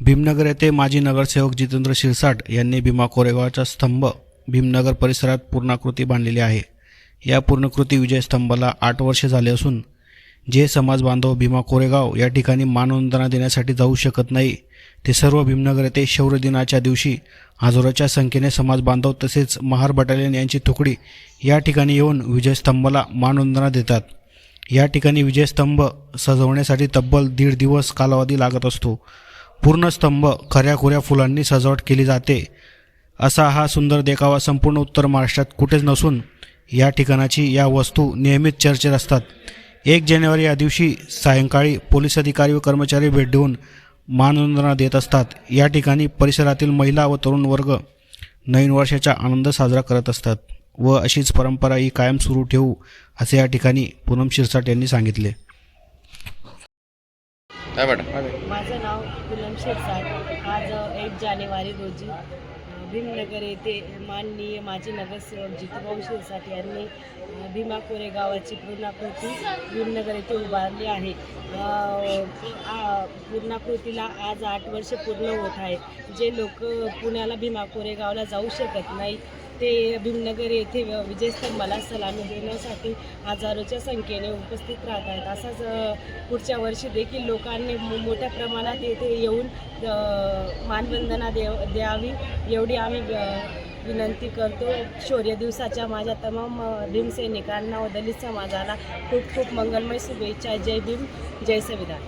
भीमनगर येथे माजी नगरसेवक जितेंद्र शिरसाट यांनी भीमा कोरेगावचा स्तंभ भीमनगर परिसरात पूर्णाकृती बांधलेली आहे. या पूर्णकृती विजय स्तंभाला आठ वर्षे झाले असून जे समाज बांधव भीमा कोरेगाव या ठिकाणी मानवंदना देण्यासाठी जाऊ शकत नाही ते सर्व भीमनगर येथे शौर्य दिनाच्या दिवशी हजारोच्या संख्येने समाज बांधव तसेच महार बटालियन यांची तुकडी या ठिकाणी येऊन विजयस्तंभाला मानवंदना देतात. या ठिकाणी विजयस्तंभ सजवण्यासाठी तब्बल दीड दिवस कालावधी लागत असतो. पूर्ण स्तंभ खऱ्याखुऱ्या फुलांनी सजावट केली जाते. असा हा सुंदर देखावा संपूर्ण उत्तर महाराष्ट्रात कुठेच नसून या ठिकाणाची या वस्तू नियमित चर्चेत असतात. एक जानेवारी या दिवशी सायंकाळी पोलीस अधिकारी व कर्मचारी भेट देऊन मानवंदना देत असतात. या ठिकाणी परिसरातील महिला व तरुण वर्ग नवीन वर्षाचा आनंद साजरा करत असतात व अशीच परंपरा ही कायम सुरू ठेवू असे या ठिकाणी पूनम शिरसाट यांनी सांगितले. काय मॅडम माझं नाव पूनम शिरसाट आज एक जानेवारी रोजी भीमनगर येथे माननीय माजी नगरसेवक जितूभाऊ शिरसाट यांनी भीमा कोरेगावाची पूर्णाकृती भीमनगर येथे उभारली आहे. पूर्णाकृतीला आज आठ वर्ष पूर्ण होत आहे जे लोक पुण्याला भीमा कोरेगावला जाऊ शकत नाही ते भीमनगर येथे विजयस्तंभाला सलामी देण्यासाठी हजारोच्या संख्येने उपस्थित राहत आहेत असाच पुढच्या वर्षी देखील लोकांनी मोठ्या प्रमाणात येथे येऊन मानवंदना देव द्यावी एवढी आम्ही विनंती करतो. शौर्य दिवसाच्या माझ्या तमाम भीमसैनिकांना व दलित समाजाला खूप खूप मंगलमय शुभेच्छा. जय भीम जय संविधान.